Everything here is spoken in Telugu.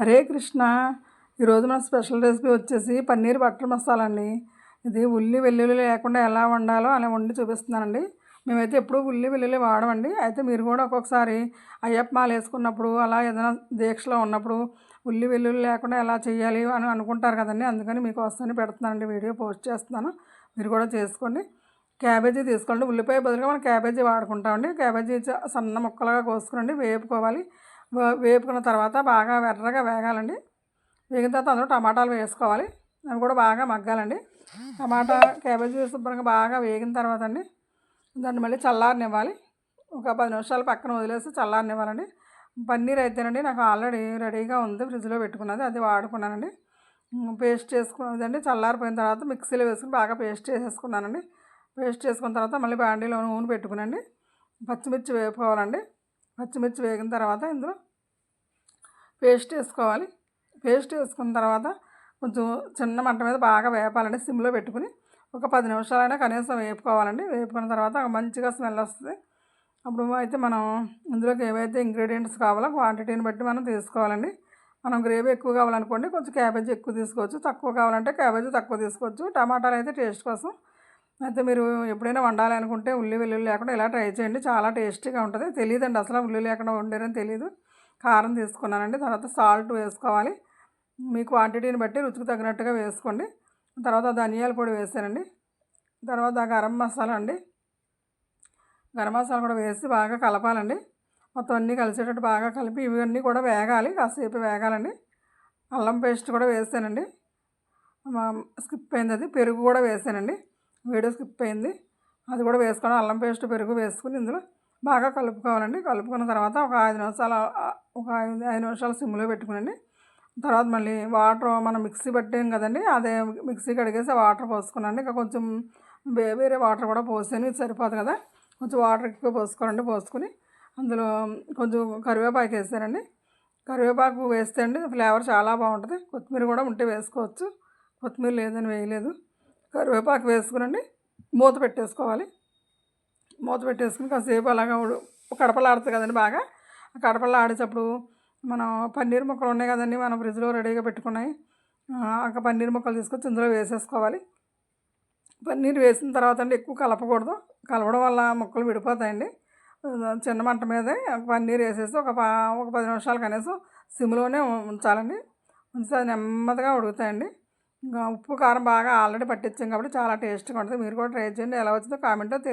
హరే కృష్ణ ఈరోజు మన స్పెషల్ రెసిపీ వచ్చేసి పన్నీర్ బటర్ మసాలా అండి. ఇది ఉల్లి వెల్లుల్లి లేకుండా ఎలా వండాలో అలా వండి చూపిస్తున్నానండి. మేమైతే ఎప్పుడూ ఉల్లి వెల్లుల్లి వాడమండి. అయితే మీరు కూడా ఒక్కొక్కసారి అయ్యప్పమాలు వేసుకున్నప్పుడు అలా ఏదైనా దీక్షలో ఉన్నప్పుడు ఉల్లి వెల్లుల్లి లేకుండా ఎలా చేయాలి అని అనుకుంటారు కదండి. అందుకని మీకు వస్తాను పెడుతున్నానండి. వీడియో పోస్ట్ చేస్తున్నాను. మీరు కూడా చేసుకోండి. క్యాబేజీ తీసుకోండి. ఉల్లిపాయ బదులుగా మనం క్యాబేజీ వాడుకుంటామండి. క్యాబేజీ సన్న ముక్కలుగా కోసుకోండి వేపుకోవాలి. వేపుకున్న తర్వాత బాగా ఎర్రగా వేగాలండి. వేగిన తర్వాత అందులో టమాటాలు వేసుకోవాలి. అవి కూడా బాగా మగ్గాలండి. టమాటా క్యాబేజీ శుభ్రంగా బాగా వేగిన తర్వాత అండి దాన్ని మళ్ళీ చల్లారనివ్వాలి. ఒక పది నిమిషాలు పక్కన వదిలేసి చల్లారనివ్వాలండి. పన్నీర్ అయితేనండి నాకు ఆల్రెడీ రెడీగా ఉంది ఫ్రిడ్జ్లో పెట్టుకున్నది అది వాడుకున్నానండి. పేస్ట్ చేసుకున్నదండి. చల్లారిపోయిన తర్వాత మిక్సీలో వేసుకుని బాగా పేస్ట్ చేసేసుకున్నానండి. పేస్ట్ చేసుకున్న తర్వాత మళ్ళీ బాండీలో నూనె పెట్టుకునండి. పచ్చిమిర్చి వేపుకోవాలండి. పచ్చిమిర్చి వేగిన తర్వాత ఇందులో పేస్ట్ వేసుకోవాలి. పేస్ట్ వేసుకున్న తర్వాత కొంచెం చిన్న మంట మీద బాగా వేపాలండి. సిమ్లో పెట్టుకుని ఒక పది నిమిషాలైనా కనీసం వేపుకోవాలండి. వేపుకున్న తర్వాత మంచిగా స్మెల్ వస్తుంది. అప్పుడు అయితే మనం ఇందులోకి ఏవైతే ఇంగ్రీడియంట్స్ కావాలో క్వాంటిటీని బట్టి మనం తీసుకోవాలండి. మనం గ్రేవీ ఎక్కువ కావాలనుకోండి కొంచెం క్యాబేజీ ఎక్కువ తీసుకోవచ్చు. తక్కువ కావాలంటే క్యాబేజీ తక్కువ తీసుకోవచ్చు. టమాటాలు అయితే టేస్ట్ కోసం అయితే మీరు ఎప్పుడైనా వండాలి అనుకుంటే ఉల్లి వెల్లుల్లి లేకుండా ఇలా ట్రై చేయండి. చాలా టేస్టీగా ఉంటుంది. తెలియదండి అసలు ఉల్లి లేకుండా వండారని తెలియదు కారం తీసుకున్నానండి. తర్వాత సాల్ట్ వేసుకోవాలి. మీ క్వాంటిటీని బట్టి రుచికి తగినట్టుగా వేసుకోండి. తర్వాత ధనియాల పొడి వేసానండి. తర్వాత గరం మసాలా అండి. గరం మసాలా కూడా వేసి బాగా కలపాలండి. మొత్తం అన్నీ కలిసేటట్టు బాగా కలిపి ఇవన్నీ కూడా వేగాలి. కాసేపు వేగాలండి. అల్లం పేస్ట్ కూడా వేసానండి. స్కిప్ అయింది అది. పెరుగు కూడా వేసానండి. వీడియో స్కిప్ అయింది. అది కూడా వేసుకొని అల్లం పేస్ట్ పెరుగు వేసుకుని ఇందులో బాగా కలుపుకోవాలండి. కలుపుకున్న తర్వాత ఒక ఐదు నిమిషాలు ఒక ఐదు ఐదు నిమిషాలు సిమ్లో పెట్టుకునండి. తర్వాత మళ్ళీ వాటర్ మనం మిక్సీ పట్టాం కదండి. అదే మిక్సీ కడిగేసి వాటర్ పోసుకున్నాండి ఇంకా కొంచెం వే- వేరే వాటర్ కూడా పోసాను ఇది సరిపోదు కదా. కొంచెం వాటర్ ఎక్కువ పోసుకోనండి పోసుకుని అందులో కొంచెం కరివేపాకు వేసానండి కరివేపాకు వేస్తే అండి ఫ్లేవర్ చాలా బాగుంటుంది. కొత్తిమీర కూడా ఉంటే వేసుకోవచ్చు. కొత్తిమీర లేదని వేయలేదు. కరివేపాకు వేసుకునండి. మూత పెట్టేసుకోవాలి. మూత పెట్టేసుకుని కాసేపు అలాగా కడపలాడుతుంది కదండి బాగా. ఆ కడపలాడేటప్పుడు మనం పన్నీర్ ముక్కలు ఉన్నాయి కదండి మనం ఫ్రిడ్జ్లో రెడీగా పెట్టుకున్నాయి. ఆ పన్నీర్ ముక్కలు తీసుకొచ్చి ఇందులో వేసేసుకోవాలి. పన్నీర్ వేసిన తర్వాత అండి ఎక్కువ కలపకూడదు. కలపడం వల్ల ముక్కలు విడిపోతాయండి. చిన్న మంట మీదే పన్నీర్ వేసేసి ఒక పా ఒక పది నిమిషాలు కనీసం సిమ్లోనే ఉంచాలండి. ఉంచితే అది నెమ్మదిగా ఉడుకుతాయండి. ఇంకా ఉప్పు కారం బాగా ఆల్రెడీ పట్టించాం కాబట్టి చాలా టేస్ట్గా ఉంటుంది. మీరు కూడా ట్రై చేయండి. ఎలా వచ్చిందో కామెంట్లో తెలియ